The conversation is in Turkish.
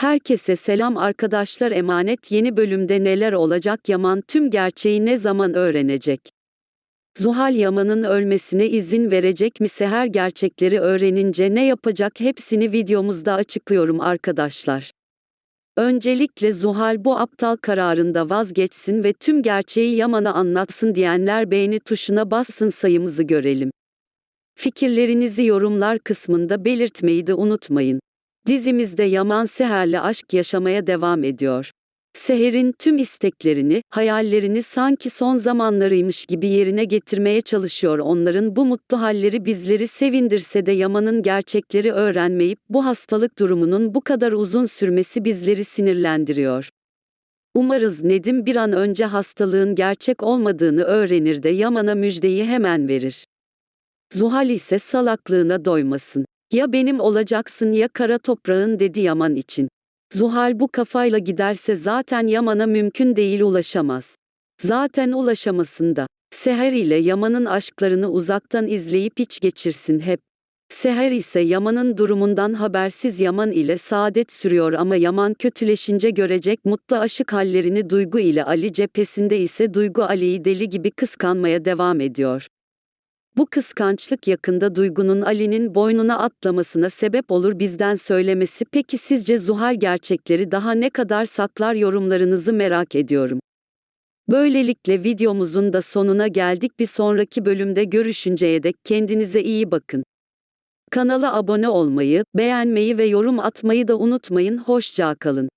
Herkese selam arkadaşlar emanet yeni bölümde neler olacak Yaman tüm gerçeği ne zaman öğrenecek? Zuhal Yaman'ın ölmesine izin verecek mi Seher gerçekleri öğrenince ne yapacak hepsini videomuzda açıklıyorum arkadaşlar. Öncelikle Zuhal bu aptal kararında vazgeçsin ve tüm gerçeği Yaman'a anlatsın diyenler beğeni tuşuna bassın sayımızı görelim. Fikirlerinizi yorumlar kısmında belirtmeyi de unutmayın. Dizimizde Yaman Seher'le aşk yaşamaya devam ediyor. Seher'in tüm isteklerini, hayallerini sanki son zamanlarıymış gibi yerine getirmeye çalışıyor. Onların bu mutlu halleri bizleri sevindirse de Yaman'ın gerçekleri öğrenmeyip bu hastalık durumunun bu kadar uzun sürmesi bizleri sinirlendiriyor. Umarız Nedim bir an önce hastalığın gerçek olmadığını öğrenir de Yaman'a müjdeyi hemen verir. Zuhal ise salaklığına doymasın. Ya benim olacaksın ya kara toprağın dedi Yaman için. Zuhal bu kafayla giderse zaten Yaman'a mümkün değil ulaşamaz. Zaten ulaşamasın da. Seher ile Yaman'ın aşklarını uzaktan izleyip iç geçirsin hep. Seher ise Yaman'ın durumundan habersiz Yaman ile saadet sürüyor ama Yaman kötüleşince görecek mutlu aşık hallerini Duygu ile Ali cephesinde ise Duygu Ali'yi deli gibi kıskanmaya devam ediyor. Bu kıskançlık yakında Duygu'nun Ali'nin boynuna atlamasına sebep olur bizden söylemesi peki sizce Zuhal gerçekleri daha ne kadar saklar yorumlarınızı merak ediyorum. Böylelikle videomuzun da sonuna geldik bir sonraki bölümde görüşünceye dek kendinize iyi bakın. Kanala abone olmayı, beğenmeyi ve yorum atmayı da unutmayın hoşça kalın.